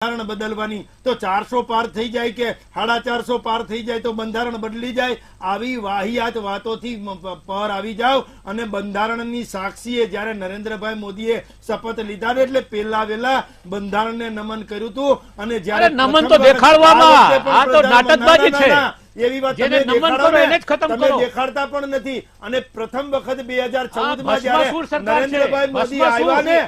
બંધારણ બદલવાની તો ચારસો પાર થઈ જાય કે સાડા ચારસો પાર થઈ જાય તો બંધારણ બદલી જાય આવી વાહિયાત વાતોથી પર આવી જાઓ અને બંધારણની સાક્ષીએ જ્યારે નરેન્દ્રભાઈ મોદીએ શપથ લીધા ને એટલે પેલા વેલા બંધારણને નમન કર્યું હતું અને જ્યારે નમન તો દેખાડવામાં. આ પણ તો નાટકબાજી છે. ના, ના. એવી વાત તમે. દેખાડતા પણ નથી અને પ્રથમ વખત બે હજાર ચૌદમાં જયારે નરેન્દ્રભાઈ મોદી આવ્યા ને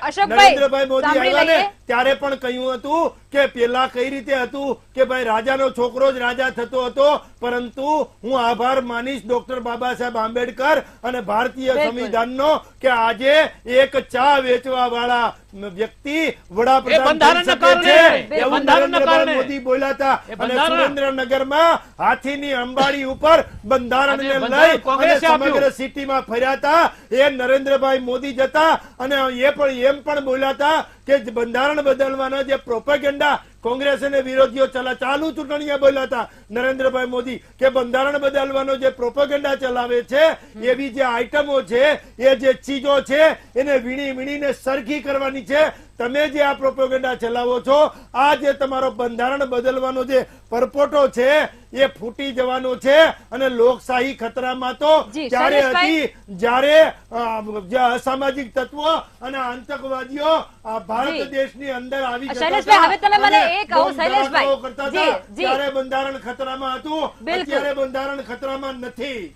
નરેન્દ્રભાઈ મોદી આવ્યા ને. ત્યારે પણ કહ્યું હતું કે પેલા કઈ રીતે હતું કે ભાઈ રાજાનો છોકરો જ રાજા થતો હતો પરંતુ હું આભાર માનીશ ડોક્ટર બાબા સાહેબ આંબેડકર અને ભારતીય. સંવિધાનનો કે આજે એક ચા વેચવા વાળા વ્યક્તિ વડાપ્રધાન. મોદી બોલ્યા હતા. અને સુરેન્દ્રનગરમાં હાથીની અંબાડી ઉપર બંધારણને લઈ અને સમગ્ર સિટીમાં ફર્યા હતા. એ નરેન્દ્રભાઈ મોદી જતા અને એ પણ એમ પણ બોલ્યા હતા કે બંધારણ બદલવાના જે પ્રોપેગેન્ડા કોંગ્રેસ અને વિરોધીઓ ચલા, ચાલુ ચૂંટણીએ બોલ્યા હતા. નરેન્દ્રભાઈ મોદી, કે બંધારણ બદલવાનો જે પ્રોપેગેન્ડા ચલાવે છે, એવી જે આઈટમો છે, એ જે ચીજો છે, એને વીણી વીણીને સરખી કરવાની છે તમે જે આ પ્રોપોગેન્ડા ચલાવો છો આ જે તમારો બંધારણ બદલવાનો જે પરપોટો છે એ ફૂટી જવાનો છે અને લોકશાહી ખતરામાં તો ત્યારે હતી જ્યારે અસામાજિક તત્વો અને આતંકવાદીઓ ભારત. દેશની અંદર આવી જતા. ત્યારે બંધારણ ખતરામાં હતું. અત્યારે બંધારણ ખતરામાં નથી